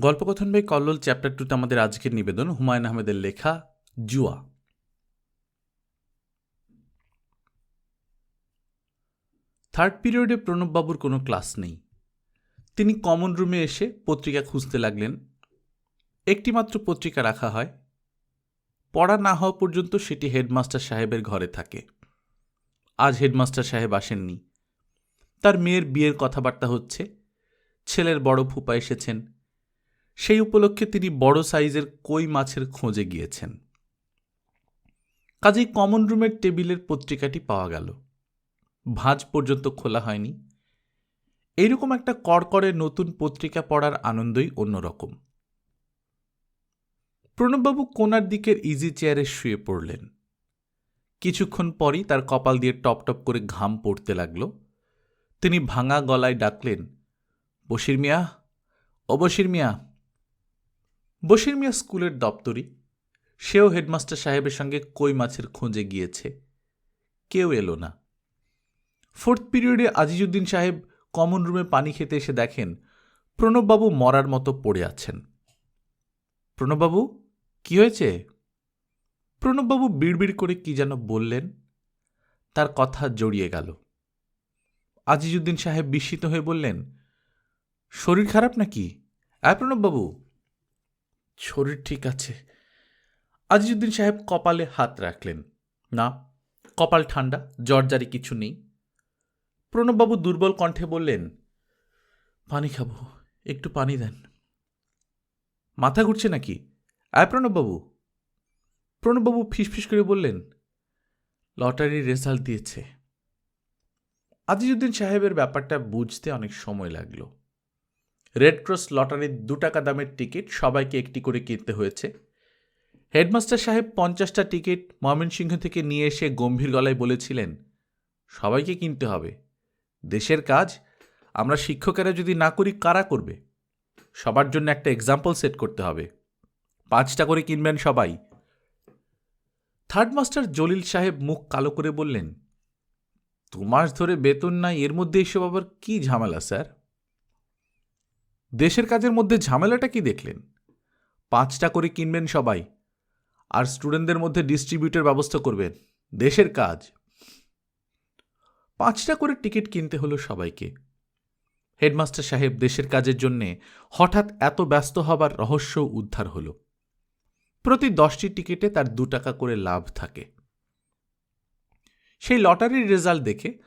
গল্পকথন by Kallol chapter টুতে আমাদের আজকের নিবেদন, হুমায়ুন আহমেদের লেখা, জুয়া। থার্ড পিরিয়ডে প্রণববাবুর কোনো ক্লাস নেই। তিনি কমন রুমে এসে পত্রিকা খুঁজতে লাগলেন। একটিমাত্র পত্রিকা রাখা হয়। পড়া না হওয়া পর্যন্ত সেটি হেডমাস্টার সাহেবের ঘরে থাকে। আজ হেডমাস্টার সাহেব আসেননি। তার মেয়ের বিয়ের কথাবার্তা হচ্ছে। ছেলের বড় ফুপা এসেছেন। সেই উপলক্ষে তিনি বড় সাইজের কই মাছের খোঁজে গিয়েছেন। কাজেই কমন রুমের টেবিলের পত্রিকাটি পাওয়া গেল। ভাঁজ পর্যন্ত খোলা হয়নি। এইরকম একটা কড়কড়ে নতুন পত্রিকা পড়ার আনন্দই অন্যরকম। প্রণববাবু কোনার দিকের ইজি চেয়ারে শুয়ে পড়লেন। কিছুক্ষণ পরই তার কপাল দিয়ে টপ টপ করে ঘাম পড়তে লাগল। তিনি ভাঙা গলায় ডাকলেন, বশির মিয়া, ও বশির মিয়া বশির মিয়া স্কুলের দপ্তরি সেও হেডমাস্টার সাহেবের সঙ্গে কই মাছের খোঁজে গিয়েছে। কেউ এলো না। ফোর্থ পিরিয়ডে আজিজুদ্দিন সাহেব কমন রুমে পানি খেতে এসে দেখেন প্রণববাবু মরার মতো পড়ে আছেন। প্রণববাবু, কি হয়েছে? প্রণববাবু বিড়বিড় করে কি যেন বললেন, তার কথা জড়িয়ে গেল। আজিজুদ্দিন সাহেব বিস্মিত হয়ে বললেন, শরীর খারাপ নাকি? আয় প্রণববাবু। শরীর ঠিক আছে। আজিজুদ্দিন সাহেব কপালে হাত রাখলেন। না, কপাল ঠান্ডা জ্বরজারি কিছু নেই। প্রণববাবু দুর্বল কণ্ঠে বললেন, পানি খাব, একটু পানি দেন। মাথা ঘুরছে নাকি? আয় প্রণববাবু। প্রণববাবু ফিসফিস করে বললেন, লটারির রেজাল্ট দিয়েছে। আজিজুদ্দিন সাহেবের ব্যাপারটা বুঝতে অনেক সময় লাগল। রেড ক্রস লটারির দু টাকা দামের টিকিট সবাইকে একটি করে কিনতে হয়েছে। হেডমাস্টার সাহেব পঞ্চাশটা টিকিট ময়মনসিংহ থেকে নিয়ে এসে গম্ভীর গলায় বলেছিলেন, সবাইকে কিনতে হবে। দেশের কাজ, আমরা শিক্ষকেরা যদি না করি, কারা করবে? সবার জন্য একটা এক্সাম্পল সেট করতে হবে। পাঁচটা করে কিনবেন সবাই। থার্ড মাস্টার জলিল সাহেব মুখ কালো করে বললেন, দু মাস ধরে বেতন নাই, এর মধ্যে এসব আবার কি ঝামেলা, স্যার? দেশের কাজের মধ্যে ঝামেলাটা কি দেখলেন? পাঁচটা করে কিনবেন সবাই, আর স্টুডেন্টদের মধ্যে ডিস্ট্রিবিউটের ব্যবস্থা করবেন, দেশের কাজ। পাঁচটা করে টিকিট কিনতে হলো সবাইকে। হেডমাস্টার সাহেব দেশের কাজের জন্যে হঠাৎ এত ব্যস্ত হবার রহস্য উদ্ধার হল। প্রতি দশটি টিকিটে তার দু টাকা করে লাভ থাকে। সেই লটারির রেজাল্ট দেখে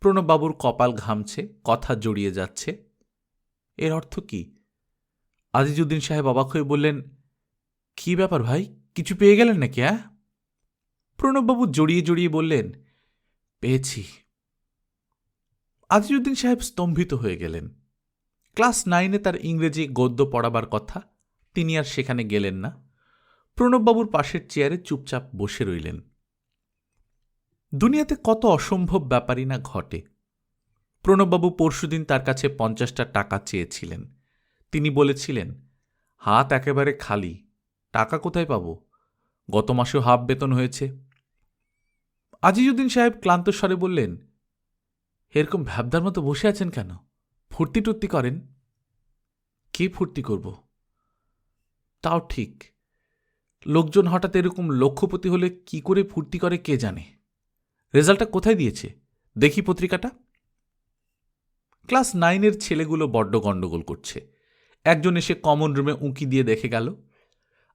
প্রণববাবুর কপাল ঘামছে, কথা জড়িয়ে যাচ্ছে। এর অর্থ কি? আজিজুদ্দিন সাহেব অবাক হয়ে বললেন, কি ব্যাপার ভাই? কিছু পেয়ে গেলেন নাকি হ্যাঁ প্রণববাবু জড়িয়ে জড়িয়ে বললেন, পেয়েছি। আজিজুদ্দিন সাহেব স্তম্ভিত হয়ে গেলেন। ক্লাস নাইনে তার ইংরেজি গদ্য পড়াবার কথা, তিনি আর সেখানে গেলেন না। প্রণববাবুর পাশের চেয়ারে চুপচাপ বসে রইলেন। দুনিয়াতে কত অসম্ভব ব্যাপারই না ঘটে। প্রণববাবু পরশুদিন তার কাছে পঞ্চাশটা টাকা চেয়েছিলেন। তিনি বলেছিলেন, হাত একেবারে খালি, টাকা কোথায় পাব? গত মাসেও হাফ বেতন হয়েছে। আজিজুদ্দিন সাহেব ক্লান্ত স্বরে বললেন, এরকম ভ্যাবদার মতো বসে আছেন কেন? ফুর্তি টুর্তি করেন? কে ফুর্তি করব? তাও ঠিক। লোকজন হঠাৎ এরকম লক্ষ্যপতি হলে কি করে ফুর্তি করে কে জানে? রেজাল্টটা কোথায় দিয়েছে? দেখি পত্রিকাটা। ক্লাস নাইনের ছেলেগুলো বড্ড গণ্ডগোল করছে। একজন এসে কমন রুমে উঁকি দিয়ে দেখে গেল।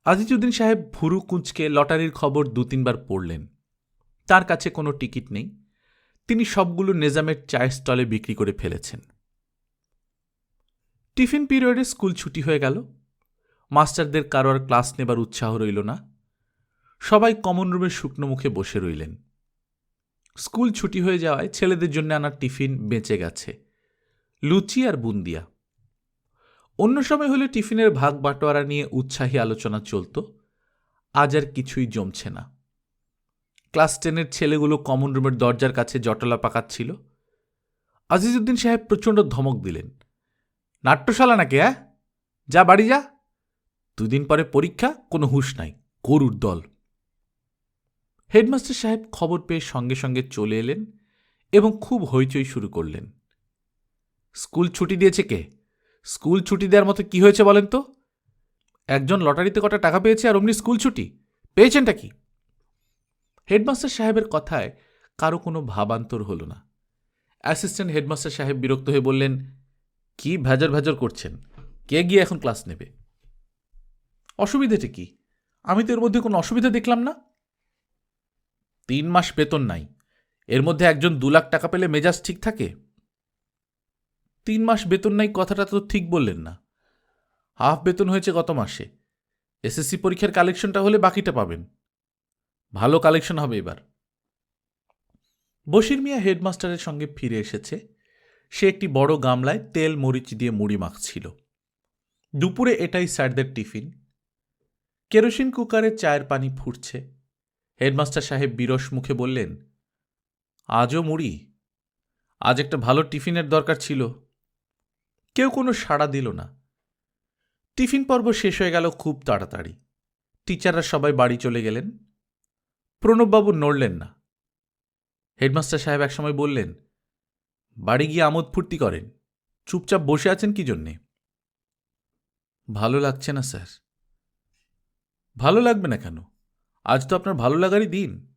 আজিজুদ্দিন সাহেব ভুরু কুঁচকে লটারির খবর দু তিনবার পড়লেন। তার কাছে কোনো টিকিট নেই। তিনি সবগুলো নেজামের চায়ের স্টলে বিক্রি করে ফেলেছেন। টিফিন পিরিয়ডে স্কুল ছুটি হয়ে গেল। মাস্টারদের কারও আর ক্লাস নেবার উৎসাহ রইল না। সবাই কমন রুমে শুকনো মুখে বসে রইলেন। স্কুল ছুটি হয়ে যাওয়ায় ছেলেদের জন্য আনার টিফিন বেঁচে গেছে। লুচি আর বুন্দিয়া। অন্য সময় হলে টিফিনের ভাগ বাটোয়ারা নিয়ে উৎসাহী আলোচনা চলত। আজ আর কিছুই জমছে না। ক্লাস টেনের ছেলেগুলো কমন রুমের দরজার কাছে জটলা পাকাচ্ছিল। আজিজুদ্দিন সাহেব প্রচণ্ড ধমক দিলেন। নাট্যশালা নাকি হ্যাঁ? যা বাড়ি যা। দুদিন পরে পরীক্ষা, কোনো হুঁশ নাই, গরুর দল। হেডমাস্টার সাহেব খবর পেয়ে সঙ্গে সঙ্গে চলে এলেন এবং খুব হইচই শুরু করলেন। স্কুল ছুটি দিয়েছে কে? স্কুল ছুটি দেওয়ার মতো কি হয়েছে বলেন তো? একজন লটারিতে কটা টাকা পেয়েছে আর অমনি স্কুল ছুটি? পেয়েছেনটা কি? হেডমাস্টার সাহেবের কথায় কারও কোনো ভাবান্তর হলো না। অ্যাসিস্ট্যান্ট হেডমাস্টার সাহেব বিরক্ত হয়ে বললেন, কি ভেজর ভেজর করছেন? কে গিয়ে এখন ক্লাস নেবে? অসুবিধাটা কি? আমি তো এর মধ্যে কোনো অসুবিধা দেখলাম না? তিন মাস বেতন নাই। এর মধ্যে একজন দু লাখ টাকা পেলে মেজাজ ঠিক থাকে? তিন মাস বেতন নাই কথাটা তো ঠিক বললেন না। হাফ বেতন হয়েছে গত মাসে। এসএসসি পরীক্ষার কালেকশনটা হলে বাকিটা পাবেন। ভালো কালেকশন হবে এবার। বশির মিয়া হেডমাস্টারের সঙ্গে ফিরে এসেছে। সে একটি বড় গামলায় তেল মরিচ দিয়ে মুড়ি মাখছিল। দুপুরে এটাই স্যারদের টিফিন। কেরোসিন কুকারে চায়ের পানি ফুটছে। হেডমাস্টার সাহেব বিরস মুখে বললেন, আজও মুড়ি? আজ একটা ভালো টিফিনের দরকার ছিল। কেউ কোনো সাড়া দিল না। টিফিন পর্ব শেষ হয়ে গেল খুব তাড়াতাড়ি। টিচাররা সবাই বাড়ি চলে গেলেন। প্রণববাবু নড়লেন না। হেডমাস্টার সাহেব একসময় বললেন, বাড়ি গিয়ে আমোদ ফুর্তি করেন। চুপচাপ বসে আছেন কি জন্যে? ভালো লাগছে না, স্যার। ভালো লাগবে না কেন? আজ তো আপনার ভালো লাগারই দিন।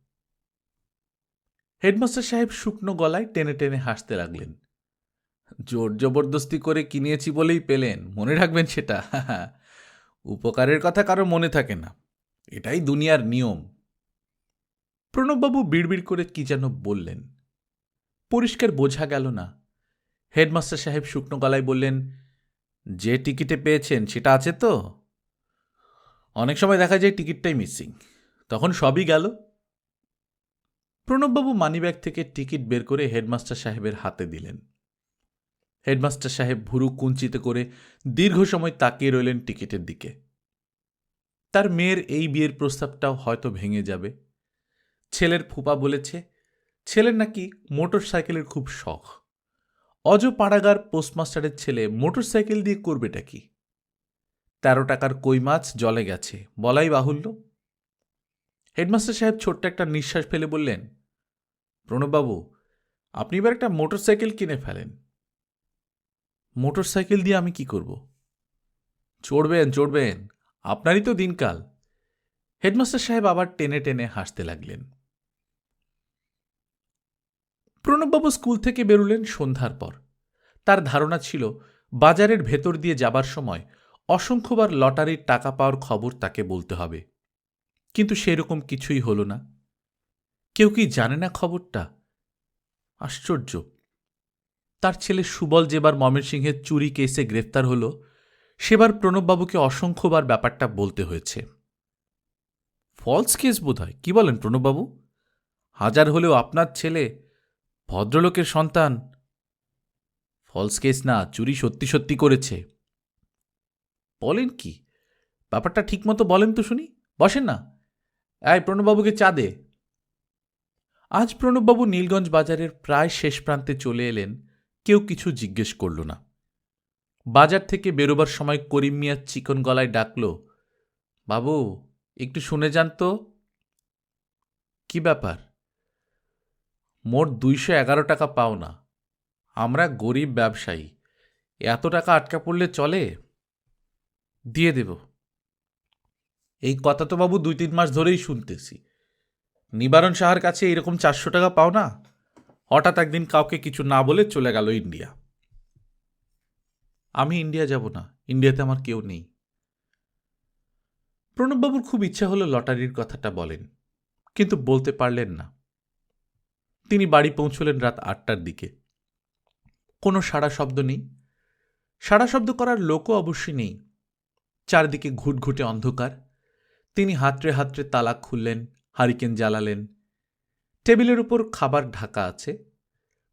হেডমাস্টার সাহেব শুকনো গলায় টেনে টেনে হাসতে লাগলেন। জোর জবরদস্তি করে কিনিয়েছি বলেই পেলেন, মনে রাখবেন সেটা। উপকারের কথা কারও মনে থাকে না। এটাই দুনিয়ার নিয়ম। প্রণববাবু বিড়বিড় করে কি যেন বললেন। পরিষ্কার বোঝা গেল না। হেডমাস্টার সাহেব শুকনো গলায় বললেন, যে টিকিটে পেয়েছেন সেটা আছে তো? অনেক সময় দেখা যায় টিকিটটাই মিসিং। তখন সবই গেল। প্রণববাবু মানিব্যাগ থেকে টিকিট বের করে হেডমাস্টার সাহেবের হাতে দিলেন। হেডমাস্টার সাহেব ভুরু কুঞ্চিত করে দীর্ঘ সময় তাকিয়ে রইলেন টিকিটের দিকে। তার মেয়ের এই বিয়ের প্রস্তাবটাও হয়তো ভেঙে যাবে। ছেলের ফুপা বলেছে, ছেলের নাকি মোটর সাইকেলের খুব শখ। অজ পাড়াগার পোস্টমাস্টারের ছেলে মোটর সাইকেল দিয়ে করবেটা কি? তেরো টাকার কই মাছ জলে গেছে, বলাই বাহুল্য। হেডমাস্টার সাহেব ছোট্ট একটা নিঃশ্বাস ফেলে বললেন, প্রণববাবু, আপনি এবার একটা মোটর সাইকেল কিনে ফেলেন। মোটর সাইকেল দিয়ে আমি কি করব? চড়বেন চড়বেন, আপনারই তো দিনকাল। হেডমাস্টার সাহেব আবার টেনে টেনে হাসতে লাগলেন। প্রণববাবু স্কুল থেকে বেরুলেন সন্ধ্যার পর। তার ধারণা ছিল, বাজারের ভেতর দিয়ে যাবার সময় অসংখ্যবার লটারির টাকা পাওয়ার খবর তাকে বলতে হবে। কিন্তু সেরকম কিছুই হল না। কেউ কি জানে না খবরটা? আশ্চর্য! তার ছেলে সুবল যেবার ময়মনসিংহের চুরি কেসে গ্রেফতার হল, সেবার প্রণববাবুকে অসংখ্যবার ব্যাপারটা বলতে হয়েছে। ফলস কেস বোধ হয় কী বলেন প্রণববাবু? হাজার হলেও আপনার ছেলে ভদ্রলোকের সন্তান। ফলস কেস না, চুরি সত্যি সত্যি করেছে। বলেন কি? ব্যাপারটা ঠিকমতো বলেন তো শুনি। বসেন না। এই প্রণববাবুকে চা দে। আজ প্রণববাবু নীলগঞ্জ বাজারের প্রায় শেষ প্রান্তে চলে এলেন কেউ কিছু জিজ্ঞেস করল না। বাজার থেকে বেরোবার সময় করিম মিয়া চিকন গলায় ডাকল, বাবু, একটু শুনে যান তো। কি ব্যাপার? মোট দুইশো এগারো টাকা পাও না। আমরা গরিব ব্যবসায়ী। এত টাকা আটকা পড়লে চলে? দিয়ে দেব। এই কথা তো বাবু দুই তিন মাস ধরেই শুনতেছি। নিবারণ সাহার কাছে এরকম চারশো টাকা পাও না? হঠাৎ একদিন কাউকে কিছু না বলে চলে গেল ইন্ডিয়া। আমি ইন্ডিয়া যাব না, ইন্ডিয়াতে আমার কেউ নেই। প্রণববাবুর খুব ইচ্ছা হলো লটারির কথাটা বলেন, কিন্তু বলতে পারলেন না। তিনি বাড়ি পৌঁছলেন রাত আটটার দিকে। কোনো সাড়া শব্দ নেই। সাড়া শব্দ করার লোকও অবশ্যই নেই। চারদিকে ঘুটঘুটে অন্ধকার। তিনি হাতড়ে হাতড়ে তালা খুললেন, হারিকেন জ্বালালেন। টেবিলের উপর খাবার ঢাকা আছে।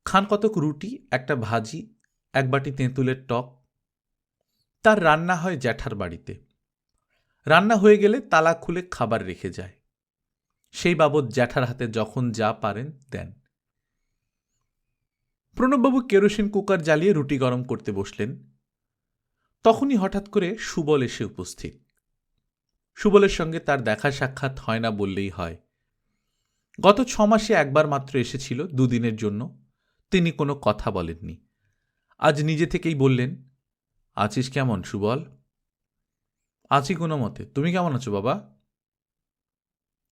খান কতক রুটি, একটা ভাজি, এক বাটি তেঁতুলের টক। তার রান্না হয় জ্যাঠার বাড়িতে। রান্না হয়ে গেলে তালা খুলে খাবার রেখে যায়। সেই বাবদ জ্যাঠার হাতে যখন যা পারেন দেন। প্রণববাবু কেরোসিন কুকার জ্বালিয়ে রুটি গরম করতে বসলেন। তখনই হঠাৎ করে সুবল এসে উপস্থিত। সুবলের সঙ্গে তার দেখা সাক্ষাৎ হয় না বললেই হয়। গত ছ মাসে একবার মাত্র এসেছিল দুদিনের জন্য। তিনি কোনো কথা বলেননি। আজ নিজে থেকেই বললেন, আছিস কেমন, সুবল? আছি কোনো মতে। তুমি কেমন আছো, বাবা?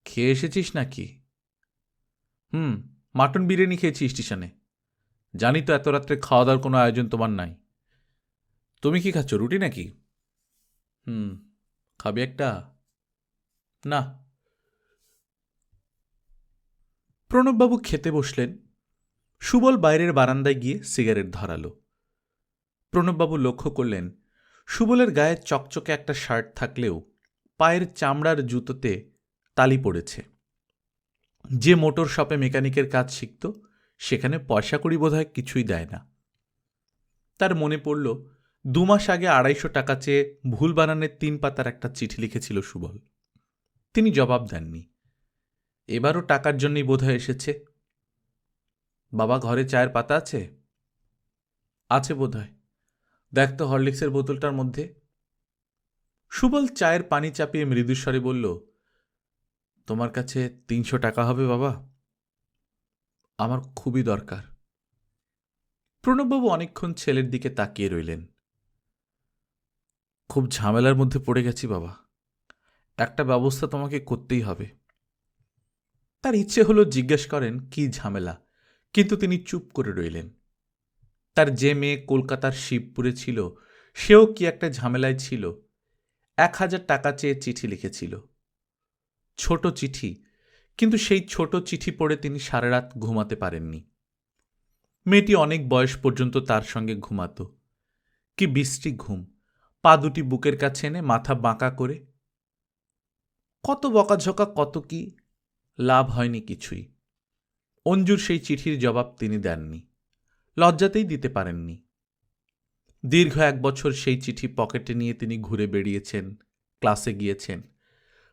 খেয়ে এসেছিস নাকি? হুম, মাটন বিরিয়ানি খেয়েছি স্টেশনে। জানি তো এত রাত্রে খাওয়া দাওয়ার কোনো আয়োজন তোমার নাই। তুমি কি খাচ্ছ, রুটি নাকি? হুম, খাবি একটা? না। প্রণববাবু খেতে বসলেন। সুবল বাইরের বারান্দায় গিয়ে সিগারেট ধরালো। প্রণববাবু লক্ষ্য করলেন, সুবলের গায়ে চকচকে একটা শার্ট থাকলেও পায়ের চামড়ার জুতোতে তালি পড়েছে। যে মোটর শপে মেকানিকের কাজ শিখত, সেখানে পয়সা করি বোধহয় কিছুই দেয় না। তার মনে পড়ল, দু মাস আগে আড়াইশো টাকা চেয়ে ভুল বানানের তিন পাতার একটা চিঠি লিখেছিল সুবল। তিনি জবাব দেননি। এবারও টাকার জন্যই বোধহয় এসেছে। বাবা ঘরে চায়ের পাতা আছে? আছে বোধহয়। দেখ তো হরলিক্সের বোতলটার মধ্যে। সুবল চায়ের পানি চাপিয়ে মৃদুস্বরে বলল, তোমার কাছে তিনশো টাকা হবে বাবা। আমার খুবই দরকার। প্রণববাবু অনেকক্ষণ ছেলের দিকে তাকিয়ে রইলেন। খুব ঝামেলার মধ্যে পড়ে গেছি বাবা। একটা ব্যবস্থা তোমাকে করতেই হবে। তার ইচ্ছে হলো জিজ্ঞেস করেন, কি ঝামেলা? কিন্তু তিনি চুপ করে রইলেন। তার যে মেয়ে কলকাতার শিবপুরে ছিল, সেও কি একটা ঝামেলায় ছিল? এক হাজার টাকা চেয়ে চিঠি লিখেছিল। ছোট চিঠি, কিন্তু সেই ছোট চিঠি পড়ে তিনি সারা রাত ঘুমাতে পারেননি। মেয়েটি অনেক বয়স পর্যন্ত তার সঙ্গে ঘুমাত। কি বৃষ্টি ঘুম, পা দুটি বুকের কাছে এনে মাথা বাঁকা করে। কত বকাঝকা, কত কি লাভ হয়নি কিছুই। অঞ্জুর সেই চিঠির জবাব তিনি দেননি। লজ্জাতেই দিতে পারেননি। দীর্ঘ এক বছর সেই চিঠি পকেটে নিয়ে তিনি ঘুরে বেড়িয়েছেন, ক্লাসে গিয়েছেন।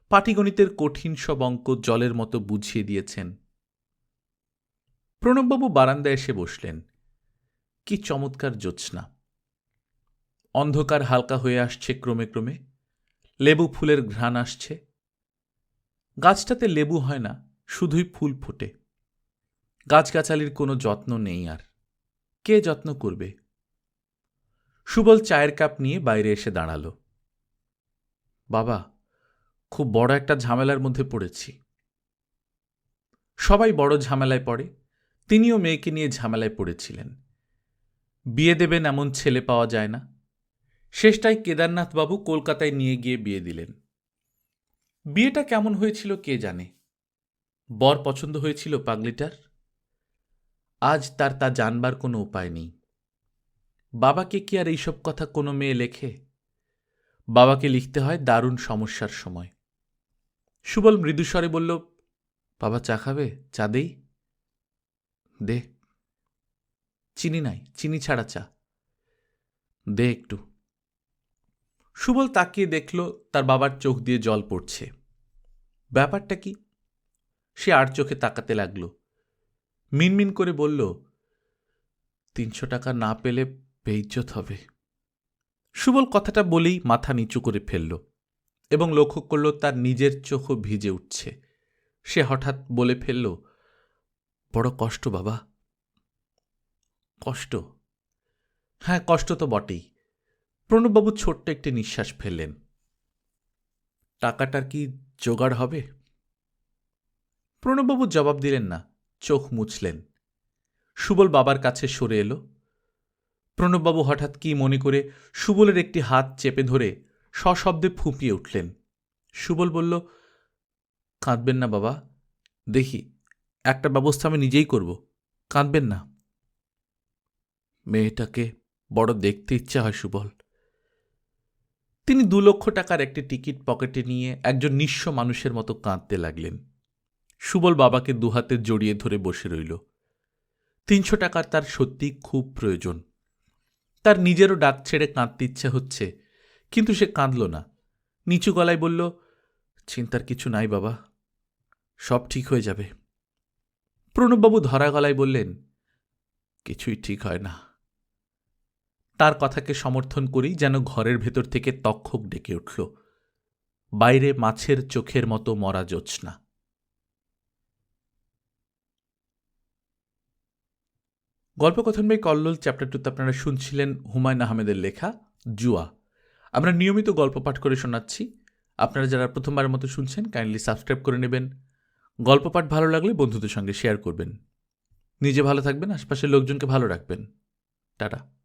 পাটিগণিতের কঠিন সব অঙ্ক জলের মতো বুঝিয়ে দিয়েছেন। প্রণববাবু বারান্দায় এসে বসলেন। কি চমৎকার জ্যোৎস্না। অন্ধকার হালকা হয়ে আসছে ক্রমে ক্রমে। লেবু ফুলের ঘ্রাণ আসছে। গাছটাতে লেবু হয় না, শুধুই ফুল ফোটে। গাছগাছালির কোনো যত্ন নেই আর। কে যত্ন করবে? সুবল চায়ের কাপ নিয়ে বাইরে এসে দাঁড়াল। বাবা, খুব বড় একটা ঝামেলার মধ্যে পড়েছি। সবাই বড় ঝামেলায় পড়ে, তিনিও মেয়েকে নিয়ে ঝামেলায় পড়েছিলেন। বিয়ে দেবেন এমন ছেলে পাওয়া যায় না। শেষটাই কেদারনাথবাবু কলকাতায় নিয়ে গিয়ে বিয়ে দিলেন। বিয়েটা কেমন হয়েছিল কে জানে? বর পছন্দ হয়েছিল পাগলিটার? আজ তার তা জানবার কোনো উপায় নেই। বাবাকে কি আর এইসব কথা কোনো মেয়ে লেখে? বাবাকে লিখতে হয় দারুণ সমস্যার সময়। সুবল মৃদুস্বরে বলল, বাবা চা খাবে? চা দেই? দে। চিনি নাই, চিনি ছাড়া চা। দে একটু। সুবল তাকিয়ে দেখল তার বাবার চোখ দিয়ে জল পড়ছে। ব্যাপারটা কি? সে আর চোখে তাকাতে লাগল। মিনমিন করে বলল, তিনশো টাকা না পেলে বেইজ্জত হবে। সুবল কথাটা বলেই মাথা নিচু করে ফেলল এবং লক্ষ্য করল তার নিজের চোখও ভিজে উঠছে। সে হঠাৎ বলে ফেলল, বড় কষ্ট বাবা। কষ্ট? হ্যাঁ কষ্ট তো বটেই। প্রণববাবু ছোট্ট একটি নিঃশ্বাস ফেললেন। টাকাটার কি জোগাড় হবে? প্রণববাবু জবাব দিলেন না, চোখ মুছলেন। সুবল বাবার কাছে সরে এলো। প্রণববাবু হঠাৎ কি মনে করে সুবলের একটি হাত চেপে ধরে সশব্দে ফুঁপিয়ে উঠলেন। সুবল বলল, কাঁদবেন না বাবা। দেখি, একটা ব্যবস্থা আমি নিজেই করব। কাঁদবেন না। মেয়েটাকে বড় দেখতে ইচ্ছা হয় সুবল। তিনি দু লক্ষ টাকার একটি টিকিট পকেটে নিয়ে একজন নিঃস্ব মানুষের মতো কাঁদতে লাগলেন। সুবল বাবাকে দুহাতে জড়িয়ে ধরে বসে রইল। তিনশো টাকার তার সত্যি খুব প্রয়োজন। তার নিজেরও ডাক ছেড়ে কাঁদতে ইচ্ছে হচ্ছে, কিন্তু সে কাঁদল না। নিচু গলায় বলল, চিন্তার কিছু নাই বাবা, সব ঠিক হয়ে যাবে। প্রণববাবু ধরা গলায় বললেন, কিছুই ঠিক হয় না। তার কথাকে সমর্থন করেই যেন ঘরের ভেতর থেকে তক্ষক ডেকে উঠল। বাইরে মাছের চোখের মতো মরা জ্যোৎস্না। গল্পকথন বাই কল্লোল চ্যাপ্টার টুতে আপনারা শুনছিলেন হুমায়ুন আহমেদের লেখা জুয়া। আমরা নিয়মিত গল্প পাঠ করে শোনাচ্ছি। আপনারা যারা প্রথমবারের মতো শুনছেন কাইন্ডলি সাবস্ক্রাইব করে নেবেন। গল্প পাঠ ভালো লাগলে বন্ধুদের সঙ্গে শেয়ার করবেন। নিজে ভালো থাকবেন, আশপাশের লোকজনকে ভালো রাখবেন। টাটা।